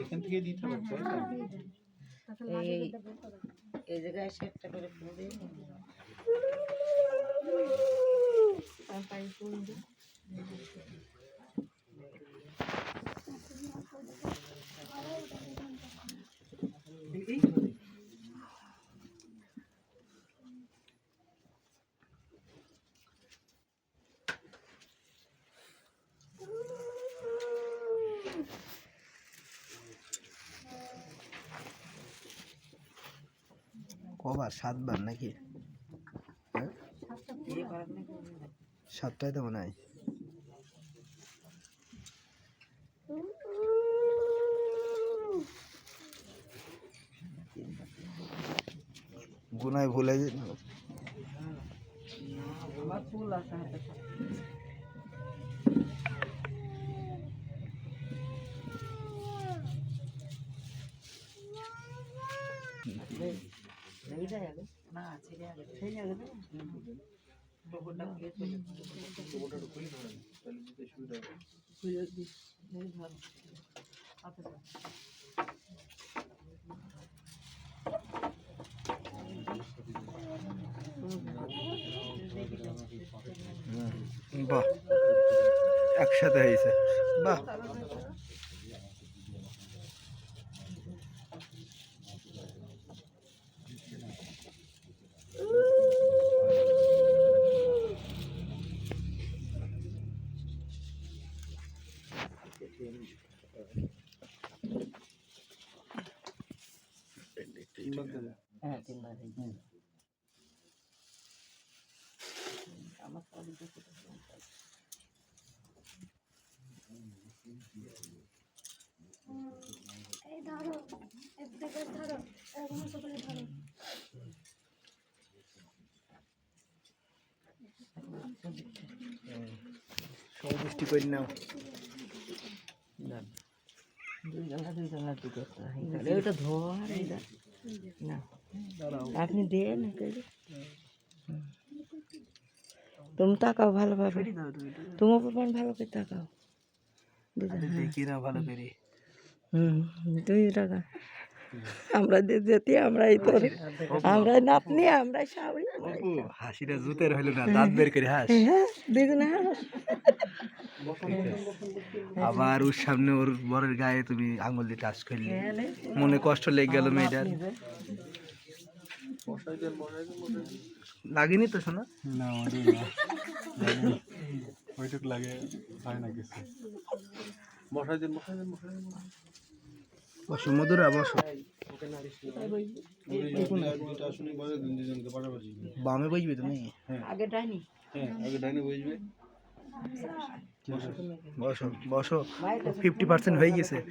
এখান থেকে দিতে হবে এই এই জায়গায় সেটটা করে ফুল দিয়ে কবার? সাতবার নাকি? নাকি সাতটাই তো মনে হয়। গুনায় ভুলে যে- আমার ফুল আছে হাতে এইটা আগে না ছেড়ে আগে ছেড়ে আগে না টোপরটা খুলে চলে খুলে দি এই ধর হাতে ধর। বাহ একসাথে হয়েছে। বাহ। আমার সবই দেখে তো এই ধরো এক থেকে ধরো এরকম সকলে ধরো সবুষ্টি করে নাও দুই জায়গা দুই দুটো একটা হয়। ওটা ধর এইটা না আপনি দেন। তুমি তাকাও ভালোভাবে তোমার উপর ভালো করে তাকাও। দুজন হ্যাঁ। দেখি না ভালো করে। হুম দুই টাকা আমরা যে যেতে আমরাই তোর আমরাই নাতনি আমরাই সাবরি হাসিটা জুতের হইল না দাঁত বের করে হাস। হ্যাঁ দুজনে হাস। আবার ওর সামনে ওর বরের গায়ে তুমি আঙুল দিয়ে টাচ করলে। মনে কষ্ট লেগে গেল মেয়েটার। লাগেনি তো শোনা না ওইটুক লাগে। হয় না কিছু। বসাই দেন বসাই বসে বসাই দেন। বসো মধুরা বসো। দেন বামে বসবে তুমি আগে ডাইনি। হ্যাঁ আগে ডাইনে বসবে। বসো। বসো। ফিফটি পার্সেন্ট হয়ে গেছে।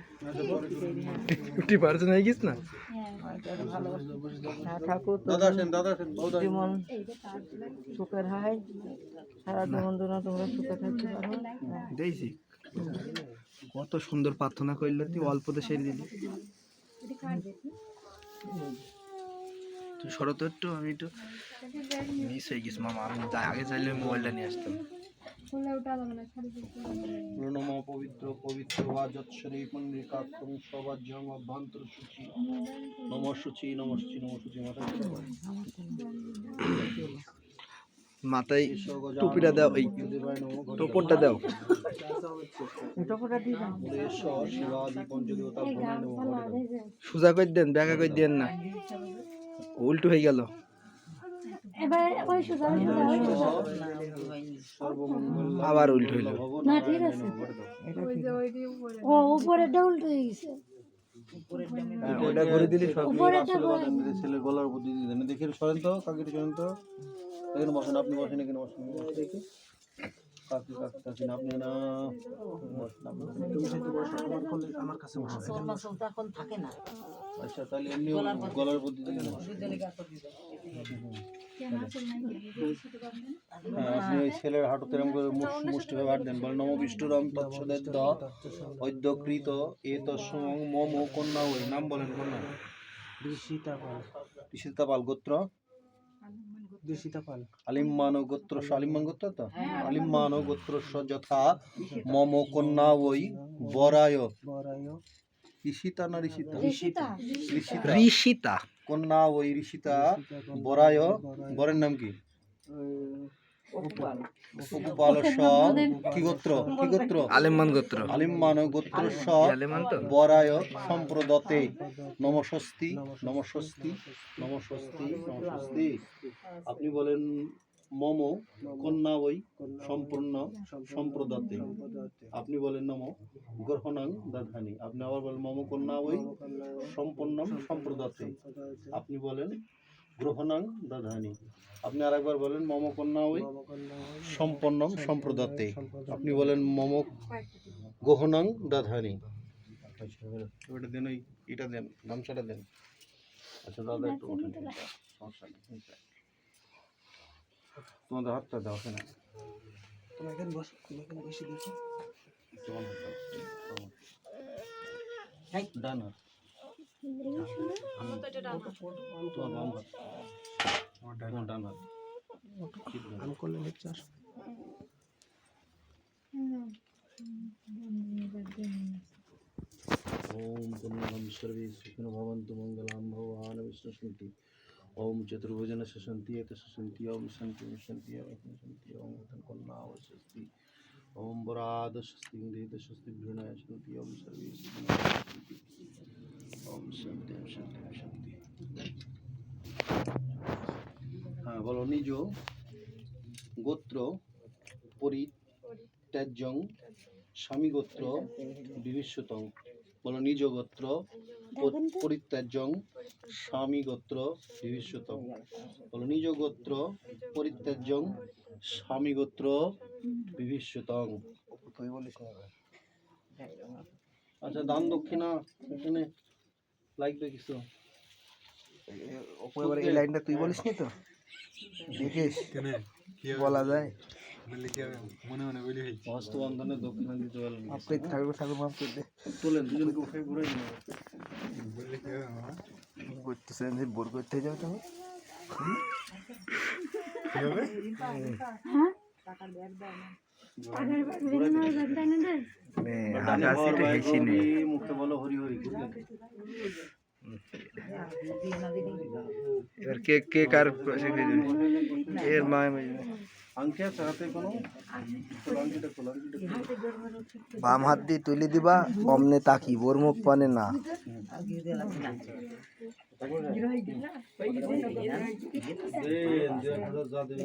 ফিফটি পার্সেন্ট হয়ে গেছে না? হ্যাঁ ঠাকুর সুখের হয় সারা জীবন তোমরা সুখে থাকতে পারো। দেখছি কত সুন্দর প্রার্থনা করলে তুই অল্পতে সেরে দিলি। তুই সরো তো একটু আমি একটু। মিস হয়ে গেছি মামা। আমি যা- আগে চাইলে মোবাইলটা নিয়ে আসতাম। প্রণম পবিত্র পবিত্র বা যৎসরী পুণ্ডিকাক্ষম সবাজ্যম অভ্যন্তর সূচি। নম সূচি নম সূচি নম সূচি মাথা মাথায় টুপিটা দাও এই টোপরটা দাও। টোপটা দিয়ে দাও। ঈশ্বর ভ্রমণ নম এই সোজা করে দেন ব্যাকা করে দেন না। উল্টো হয়ে গেল। এবার ওই সোজা। আবার উল্টো হইল। না ঠিক আছে। ও উপরে উল্টো হয়ে গেছে। হ্যাঁ, ওটা করে দিলি সব ছেলের গলার উপর দিয়ে দিলেন দেখি সরেন তো কাকিটি সরেন তো। এখানে বসেন আপনি বসেন এখানে বসেন। দেখি। কাকি কাকি কাকি না আপনি না আমার কাছে এখন থাকে না। আচ্ছা তাহলে এমনি গলার প্রতি হ্যাঁ আপনি ওই ছেলের হাঁটুতে এরকম করে দেন। দ অদ্যকৃত এ তৎসমং মম কন্যা ওই নাম বলেন কন্যা। ঋষিতা পাল। গোত্র? আলিম্মান গোত্র। আলিম্মান গোত্র তো? আলিম্মান গোত্র। যথা মম কন্যা ওই বরায়। ঋষিতা না ঋষিতা? ঋষিতা। ঋষিতা। ঋষিতা। কন্যা ওই ঋষিতা বরায়। বরের নাম কি? উপপালস কি গোত্র? কি গোত্র? গোত্র। আলিম্মান গোত্র স। বরায় সম্প্রদতে নমস্বস্তি। নমস্বস্তি। নমস্বস্তি। নমস্বস্তি। আপনি বলেন মম কন্যা ওই সম্পূর্ণ সম্প্রদতে। আপনি বলেন নম গ্রহণাং দাধানি। আপনি আবার বলেন মম কন্যা ওই সম্পূর্ণ সম্প্রদতে। আপনি বলেন গ্রহণাং দাধানি। আপনি আরেকবার বলেন মম কন্যা ওই সম্পন্ন সম্প্রদত্তে আপনি বলেন মম গ্রহণাং দাধানি। ওটা দেন ওই এটা দেন গামছাটা দেন। আচ্ছা দাদা একটু সমস্যা নেই। তোমাদের হাতটা দাও ওখানে তুমি এখানে বসো তুমি এখানে বসে দেখো তোমার হাতটা দাও। ডান হাত তোমার বাম হাত তোমার ডান হাত ঠিক আছে। আমি করলে দেখছি আসো ओम पुण्यम सर्वे सुखिनो भवन्तु मङ्गलां भगवान् विष्णुशन्ति ওম চতুর্ভুজন সশন্তি এত সশন্তি ওম শান্তি শান্তি ওম শান্তি ওম উত্তম কন্যা ও স্বস্তি ওম বরাদ স্বস্তি গৃহীত স্বস্তি ঘৃণায় শান্তি ওম সর্বে শান্তি ওম শান্তি ওম শান্তি ওম শান্তি হ্যাঁ বলো, নিজ গোত্র, পরিত্যাজ্যং স্বামী গোত্র বিবিশ্যতং বলো নিজ গোত্র পরিত্যাজ্যং স্বামী গোত্র বিভীষিতং বলো নিজ গোত্র পরিত্যাজ্যং স্বামী গোত্র বিভীষিতং তুই বলিস না আচ্ছা দান দক্ষিণা এখানে লাগবে কিছু? ওপরে এই লাইনটা তুই বলিস নি তো? দেখিস। কেন? কি হবে? বলা যায়? মনে মনে বলি হয়েছে হস্তবন্ধনে দক্ষিণা দিতে করে ঠাকুর ঠাকুর মাফ করে দে তোলেন দুজনকে উঠে ঘুরে নিন বললে কি হবে বোর করতে যাও তুমি কি হবে তো বুঝলেন এবার কে কে কার এর মা আংটি আছে হাতে কোনো? আংটিটা খোলো, বাম হাত দিয়ে তুলে দিবা অমনে তাকি বোর মুখ পানে না। দেন দেন যা দেন।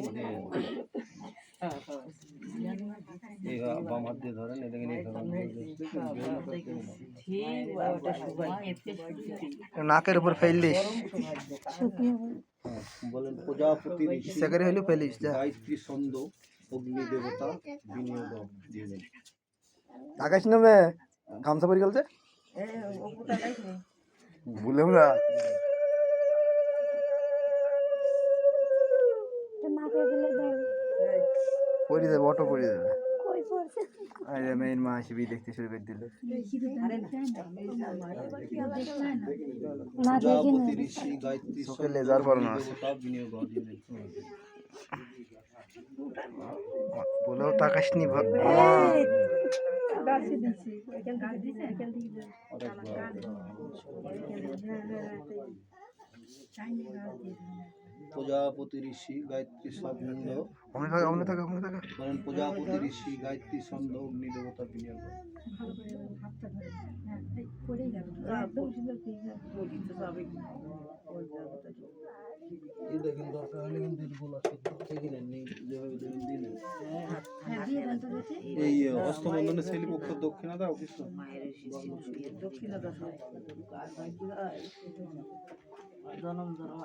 এই হা- বাম হাত দিয়ে ধরেন এটাকে নিয়ে ধরেন নাকের উপর ফেললিস হ্যাঁ, বলেন প্রজাপতি ঋষি ইচ্ছা করে হইলেও ফেলিস যা গায়ত্রী ছন্দ অগ্নি দেবতা বিনিয়োগ দিয়ে দেন আকাশ নামে গামছা পরি গেলছে বললাম না পরি যাবে অটো পরি যাবে আরে মেইন মা আসবি দেখতে শুরু করে দিল। প্রজাপতি ঋষি গায়ত্রী চোখে লেজার পরানো আছে। বলেও তাকাস নি প্রজাপতি ঋষি গায়ত্রী ছন্দ অমনে থাকা অমনে থাকা অমনে থাকা। বলেন প্রজাপতি ঋষি গায়ত্রী ছন্দ অগ্নি দেবতা বিনিয়োগ। এই দেখেন দরকার হলে কিন্তু নেন নেই যেভাবে দেবেন দিয়ে নেন এই হস্তবন্ধনে ছেলে পক্ষ দক্ষিণা দাও করে জনম জনম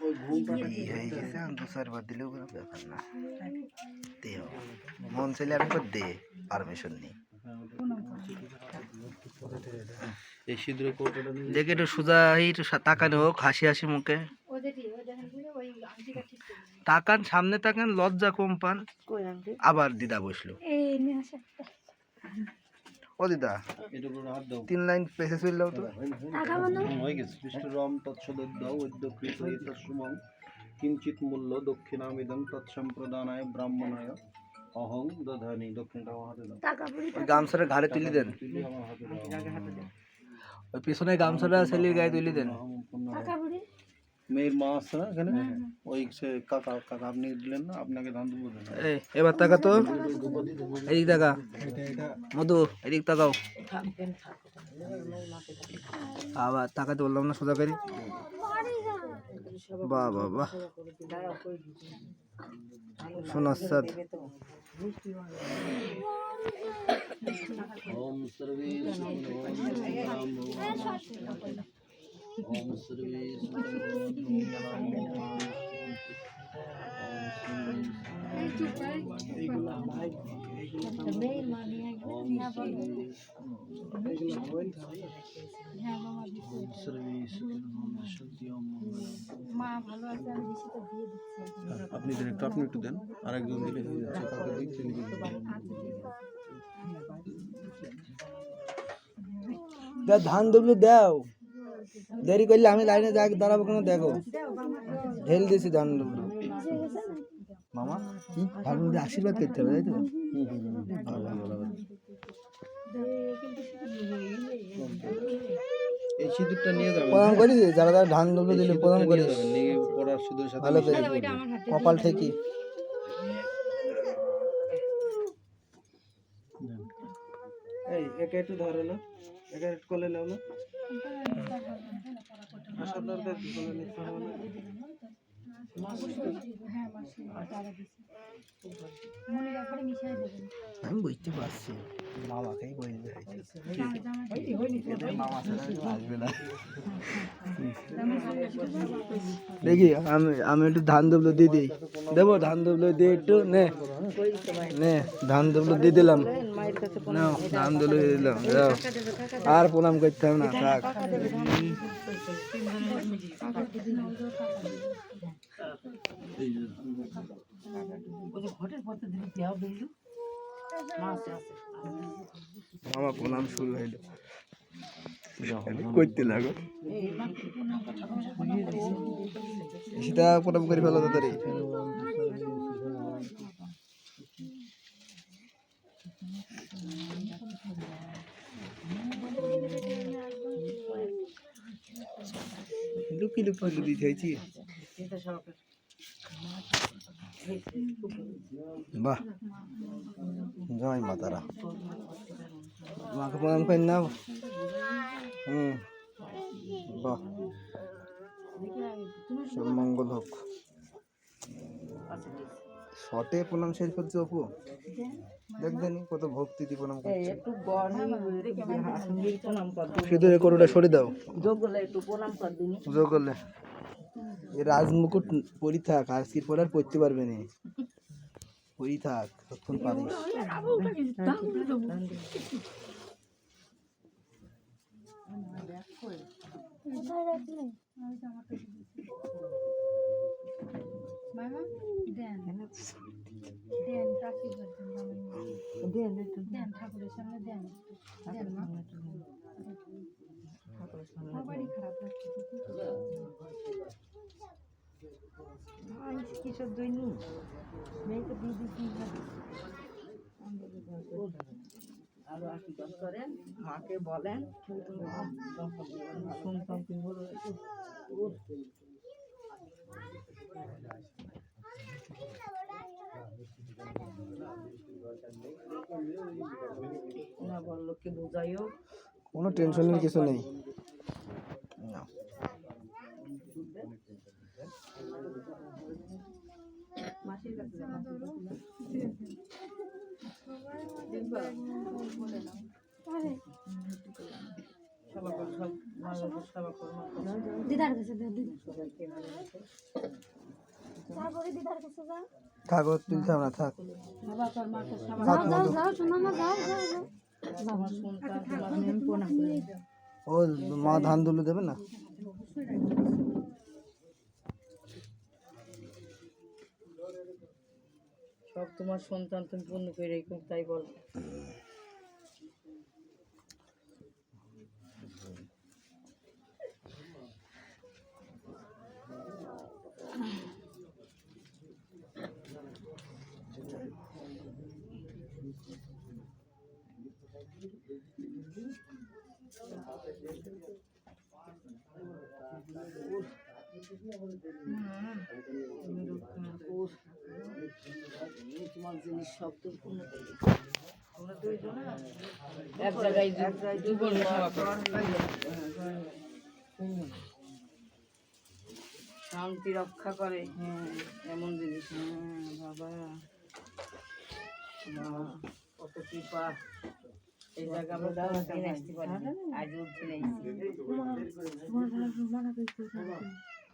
ওই ঘুমটা গেছে। আমি দু দিলেও কোনো ব্যাপার না দে মন চাইলে আমি করে দে পারমিশন নেই দেখে একটু সোজা একটু তাকানো হোক হাসি হাসি মুখে। তাকান সামনে তাকান লজ্জা কম পান। আবার দিদা বসল। ও দিদা। তিন লাইন পেছে দাও তো। হয়ে গেছে। বিষ্ণুরাম তৎসমং। কিঞ্চিত মূল্য দক্ষিণামিদং তৎসম্প্রদানায় ব্রাহ্মণায় অহং দধানি। দক্ষিণটা আমার হাতে দাও। গামছাটা ঘাড়ে তুলে দেন। ওই পিছনে গামছাটা ছেলের গায়ে তুলি দেন। মেয়ের মা আছে না এখানে? ওই সে কাকা কাকা আপনি দিলেন না আপনাকে ধান দেবো এবার তাকা তো। এদিক তাকা। মধু এদিক তাকাও। আবার তাকাতে বললাম না সোজা করি বাহ বাহ বাহ সোনার সাদ ওম সর্বে ওম সর্বে আপনি দেন একটু আপনি একটু দেন। আরেকজন দিলে হয়ে যাচ্ছে। কাউকে দিচ্ছে ধান দুবলু দাও। দেরি করলে আমি লাইনে যা দাঁড়াবো কেন? দেখো। ঢেল দিয়েছি ধান মামা দুবলু আশীর্বাদ করতে হবে তাই তো? এই সিঁদুরটা নিয়ে যাবেন প্রণাম করিস? যারা যারা ধান দুবলু দিলে প্রণাম নিয়ে করিস। নিয়ে পড়ার সিঁদুরের সাথে ভালো করে কপাল ঠেকি। এই একে একটু ধরে না। একে একটু কোলে নাও না। আমি বুঝতে পারছি। মামাকেই বলতে দেখি আমি আমি একটু ধান দুবলো দিয়ে দিই। দেবো ধান দুবলো দিয়ে একটু নে নে ধান দুবলো দিয়ে দিলাম। যাও আর প্রণাম করতে হবে না মামা প্রণাম শুরু হইল করতে লাগো সেটা প্রণাম করে ফেলো তাড়াতাড়ি লুকি লুকি দিতে হয়েছি বাহ। জয় মাতারা মাকে প্রণাম করেন না। হুম। বাহ। সব মঙ্গল হোক। শটে প্রণাম শেষ করছে অপু। দেখবেন কত ভক্তি দিয়ে প্রণাম এই করছে। একটু শুধু রেকর্ডটা সরে দাও। যোগ করলে একটু প্রণাম কর দিনি। যোগ করলে এই রাজমুকুট পরি থাক আর পরে আর পড়তে পারবে না। পরি থাক তখন পারিস। দেন একটু কিসব দইনি মেয়েকে দিয়ে দিচ্ছি আরও আশীর্বাদ করেন মাকে বলেন শুনতাম তুমি বলো ওনা বলল কি বুঝাইও। কোনো টেনশনের কিছু নেই। কাছে দিদার কাছে দিদার। তারপরে দিদার কাছে যাও। থাক তুলতে হবে না থাক। আমার ও মা ধান দুলু দেবে না? সব তোমার সন্তান তুমি পূর্ণ করে রেখো তাই বল। তোমার জিনিস সব করো। শান্তি রক্ষা করে এমন জিনিস বাবা মা, কত কৃপা এই জায়গা আসতে আজ অব্দি নেই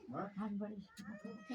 তোমার ভালো মানা করতে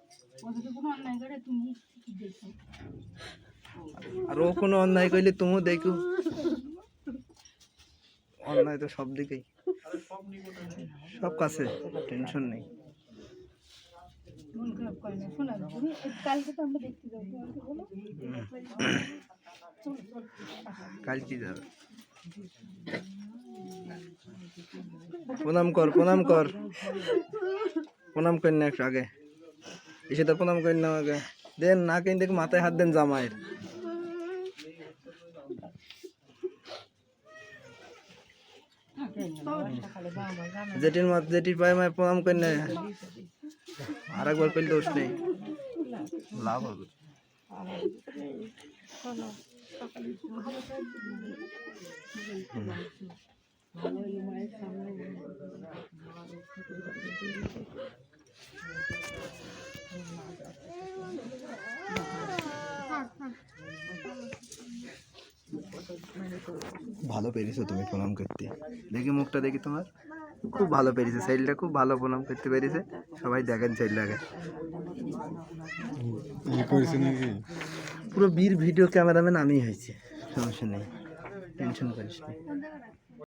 আর ও কোনো অন্যায় করলে তুমিও দেখো। অন্যায় তো সব দিকেই। সব কাছে, টেনশন নেই। কালকে যাবে। প্রণাম কর প্রণাম কর। প্রণাম কর না একটু আগে। এসে তো প্রণাম কর না আগে দেন না কেন দেখ মাথায় হাত দেন জামাইয়ের জেটির মাথা জেটির পায়ে মায় প্রণাম কর না আর একবার করলে দোষ নেই লাভ হবে ভালো পেরেছ তুমি প্রণাম করতে। দেখি মুখটা দেখি তোমার। খুব ভালো পেরেছে সাইলটা খুব ভালো প্রণাম করতে পেরেছে। সবাই দেখেন সাইলটাকে ই করেছে নাকি? পুরো বীর ভিডিও ক্যামেরাম্যান আমি হয়েছে। সমস্যা নেই টেনশন করিস না।